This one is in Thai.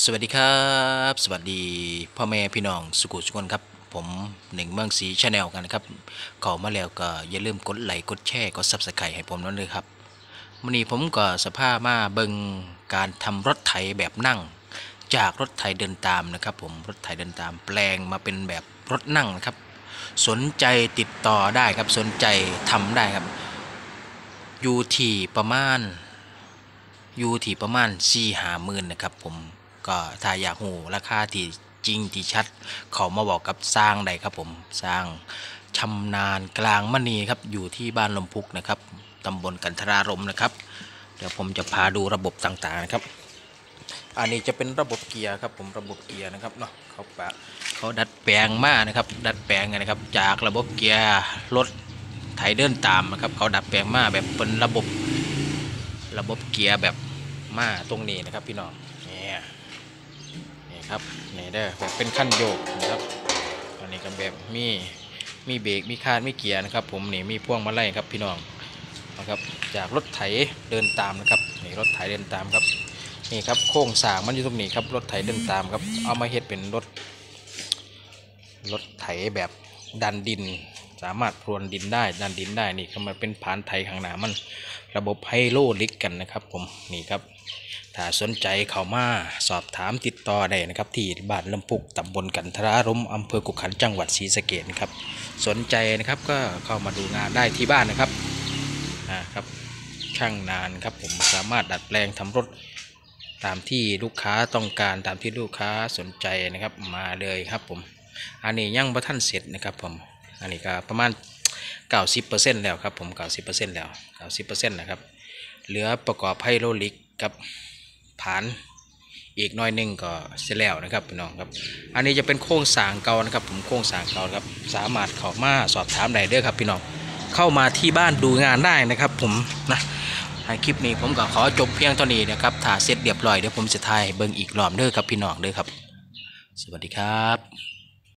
สวัสดีครับ สวัสดีพ่อแม่พี่น้องสุขุสุขคนครับ ผมหนึ่งเมืองสีชาแนลกันนะครับข้ามาแล้วก็อย่าลืมกดไลค์กดแชร์กดซับสไครต์ให้ผมนั่นเลยครับวันนี้ผมก็สภาพมาเบิงการทำรถไถแบบนั่ง จากรถไถเดินตามนะครับ ผมรถไถเดินตามแปลงมาเป็นแบบรถนั่งนะครับ สนใจติดต่อได้ครับสนใจทำได้ครับอยู่ที่ประมาณอยู่ที่ประมาณสี่หาหมื่นนะครับ ผม ก็ถ้าอยากหูราคาที่จริงที่ชัด เขามาบอกกับสร้างใดครับผมสร้างชำนาญกลางมณีครับอยู่ที่บ้านลมพุกนะครับตำบลกันทรารมนะครับ เดี๋ยวผมจะพาดูระบบต่างๆนะครับ อันนี้จะเป็นระบบเกียร์ครับผมระบบเกียร์นะครับเนาะเขาปะเขาดัดแปลงมากนะครับ ดัดแปลงนะครับ จากระบบเกียร์รถไถเดินตามนะครับ เขาดัดแปลงมากแบบเป็นระบบระบบเกียร์แบบมาตรงนี้นะครับ พี่น้อง นี่นี่ครับนี่เด้อแบบเป็นขั้นโยกนะครับอันนี้ก็แบบมีมีเบรกมีคาดมีเกียร์นะครับ ผมนี่มีพ่วงมาไล่ครับพี่น้องนะครับจากรถไถเดินตามนะครับนี่รถไถเดินตามครับนี่ครับโค้งสางมันอยู่ตรงนี้ครับรถไถเดินตามครับเอามาเฮ็ดเป็นรถรถไถแบบดันดิน สามารถพรวนดินได้ดันดินได้นี่ก็มาเป็นผานไถข้างหน้ามัน ระบบไฮโลลิกกันนะครับ ผมนี่ครับ ถ้าสนใจเข้ามาสอบถามติดต่อได้นะครับ ที่บ้านลำพุกตำบลกันทรารมอำเภอกุขันจังหวัดศรีสะเกษนะครับ สนใจนะครับก็เข้ามาดูงานได้ที่บ้านนะครับอ่าครับช่างนานครับผมสามารถดัดแปลงทำรถตามที่ลูกค้าต้องการตามที่ลูกค้าสนใจนะครับมาเลยครับผม อันนี้ยังบ่ท่านเสร็จนะครับผม อันนี้ก็ประมาณ 90%แล้วครับผม 90%แล้ว 90%นะครับ เหลือประกอบไฮโดรลิกกับ ฐานอีกน้อยหนึงก็เสร็จแล้วนะครับพี่น้องครับ อันนี้จะเป็นโค้งสางเก่านะครับ ผมโค้งสางเก่าครับ สามารถเข้ามาสอบถามได้เด้อครับพี่น้องเข้ามาที่บ้านดูงานได้นะครับ ผมนะคลิปนี้ผมก็ขอจบเพียงเท่านี้นะครับถ้าเสร็จเรียบร้อยเดี๋ยวผมจะถ่ายเบิ่งอีกรอบเด้อครับพี่น้องเด้อครับ สวัสดีครับ